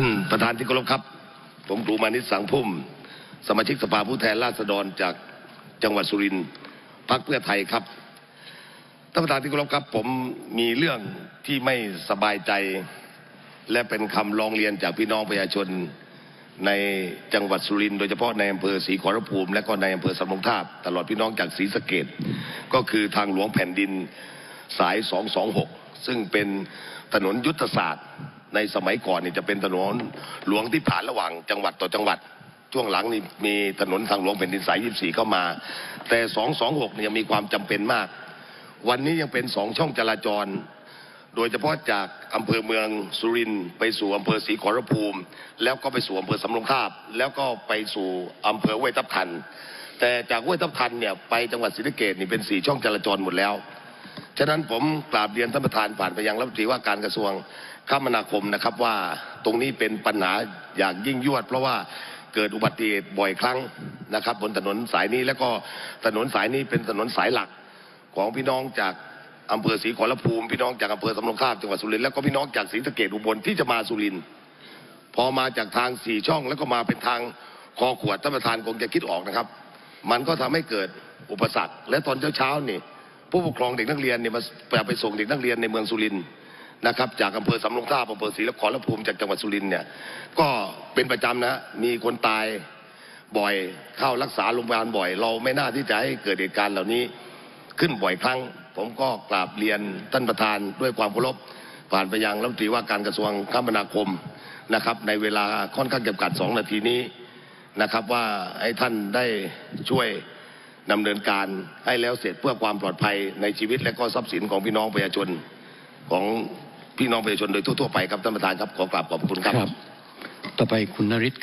ท่านประธานที่เคารพครับ ผมครูมานิตสังพุ่ม สมาชิกสภาผู้แทนราษฎรจากจังหวัดสุรินทร์พรรคเพื่อไทยครับท่านประธานที่เคารพครับ ผมมีเรื่องที่ไม่สบายใจ และเป็นคำร้องเรียนจากพี่น้องประชาชนในจังหวัดสุรินทร์โดยเฉพาะในอำเภอศรีขอรภูมิและก็ในอำเภอสำโรงทาบตลอดพี่น้องจากศรีสะเกดก็คือทางหลวงแผ่นดินสาย 226 ซึ่งเป็นถนนยุทธศาสตร์ ในสมัยก่อนนี่จะเป็นถนนหลวงที่ผ่านระหว่างจังหวัดต่อจังหวัดช่วงหลังนี่มีถนนทางหลวงแผ่นดินสาย24 เข้ามา แต่ 226 เนี่ยมีความจำเป็นมาก วันนี้ยังเป็นสองช่องจราจร โดยเฉพาะจากอำเภอเมืองสุรินทร์ไปสู่อำเภอศรีขอรภูมิ แล้วก็ไปสู่อำเภอสำโรงทาบ แล้วก็ไปสู่อำเภอห้วยทับทัน แต่จากห้วยทับทันเนี่ยไปจังหวัดศรีสะเกษนี่เป็นสี่ช่องจราจรหมดแล้ว ฉะนั้นผมกราบเรียนท่านประธานผ่านไปยังรัฐมนตรีว่าการกระทรวงคมนาคมนะครับว่าตรงนี้เป็นปัญหาอย่างยิ่งยวด เพราะว่าเกิดอุบัติเหตุบ่อยครั้งนะครับ บนถนนสายนี้แล้วก็ถนนสายนี้เป็นถนนสายหลักของพี่น้องจากอำเภอศรีขอรภูมิพี่น้องจากอำเภอสำโรงทาบจังหวัดสุรินทร์แล้วก็พี่น้องจากศรีสะเกดอุบลที่จะมาสุรินทร์พอมาจากทางสี่ช่องแล้วก็มาเป็นทางคอขวดท่านประธานคงจะคิดออกนะครับ มันก็ทำให้เกิดอุปสรรค และตอนเช้าๆนี่ ผู้ปกครองเด็กนักเรียนเนี่ยมาไปส่งเด็กนักเรียนในเมืองสุรินทร์นะครับจากอำเภอสำโรงทาบอำเภอศรีขอรภูมิจากจังหวัดสุรินทร์เนี่ยก็เป็นประจำนะมีคนตายบ่อยเข้ารักษาโรงพยาบาลบ่อย เราไม่น่าที่จะให้เกิดเหตุการณ์เหล่านี้ขึ้นบ่อยครั้ง ผมก็กราบเรียนท่านประธานด้วยความเคารพผ่านไปยังรัฐมนตรีว่าการกระทรวงคมนาคมนะครับ ในเวลาค่อนข้างจำกัดสองนาทีนี้นะครับว่าให้ท่านได้ช่วย ดำเนินการให้แล้วเสร็จเพื่อความปลอดภัยในชีวิตและก็ทรัพย์สินของพี่น้องประชาชนของพี่น้องประชาชนโดยทั่วๆไปครับท่านประธานครับขอกราบขอบคุณครับครับต่อไปคุณนริศ